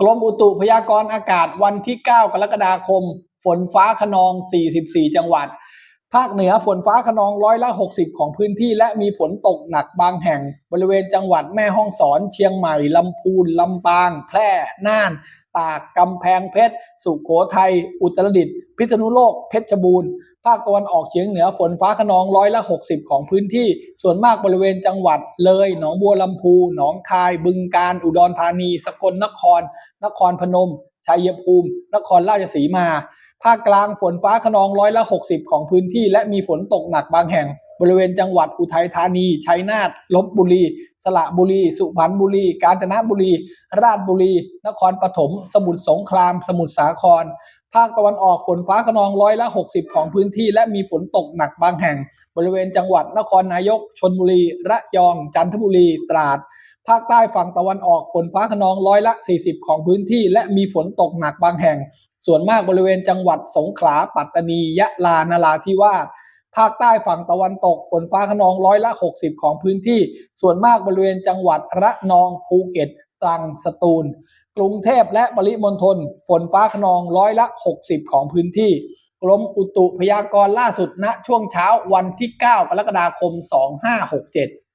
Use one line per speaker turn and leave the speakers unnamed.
กรมอุตุพยากรณ์อากาศวันที่ 9 กรกฎาคม ฝนฟ้าขนอง 44 จังหวัด ภาคเหนือฝนฟ้าขนองร้อยละ 60 ของพื้นที่ และมีฝนตกหนักบางแห่ง บริเวณจังหวัดแม่ฮ่องสอน เชียงใหม่ ลำพูน ลำปาง แพร่ น่าน ตาก กำแพงเพชร สุโขทัย อุตรดิตถ์ พิษณุโลก เพชรบูรณ์ ภาคตะวันออกเฉียงเหนือฝนฟ้าขนองร้อยละ 60 ของพื้นที่ ส่วนมากบริเวณจังหวัดเลย หนองบัวลำพู หนองคาย บึงกาฬ อุดรธานี สกลนคร นครพนม ชัยภูมิ นครราชสีมา ภาคกลางฝนฟ้าขนองร้อยละ 60 ของพื้นที่ และมีฝนตกหนักบางแห่ง บริเวณจังหวัดอุทัยธานี ชัยนาท ลบบุรี สระบุรี สุพรรณบุรี กาญจนบุรี ราชบุรี นครปฐม สมุทรสงคราม สมุทรสาคร ภาคตะวันออกฝนฟ้าขนองร้อยละ 60 ของพื้นที่ และมีฝนตกหนักบางแห่ง บริเวณจังหวัดนครนายก ชนบุรี ระยอง จันทบุรี ตราด ภาคใต้ฝั่งตะวันออกฝนฟ้าขนองร้อยละ 40 ของพื้นที่ และมีฝนตกหนักบางแห่ง ส่วนมากบริเวณจังหวัดสงขลา ปัตตานี ยะลานราธิวาสภาคใต้ฝั่งตะวันตกฝนฟ้าขนองร้อยละ 60 ของพื้นที่ ส่วนมากบริเวณจังหวัดระนองภูเก็ต ตรังสตูล กรุงเทพและปริมณฑลฝนฟ้าขนองร้อยละ 60 ของพื้นที่ กรมอุตุพยากรณ์ล่าสุดณช่วงเช้าวันที่ 9 กรกฎาคม 2567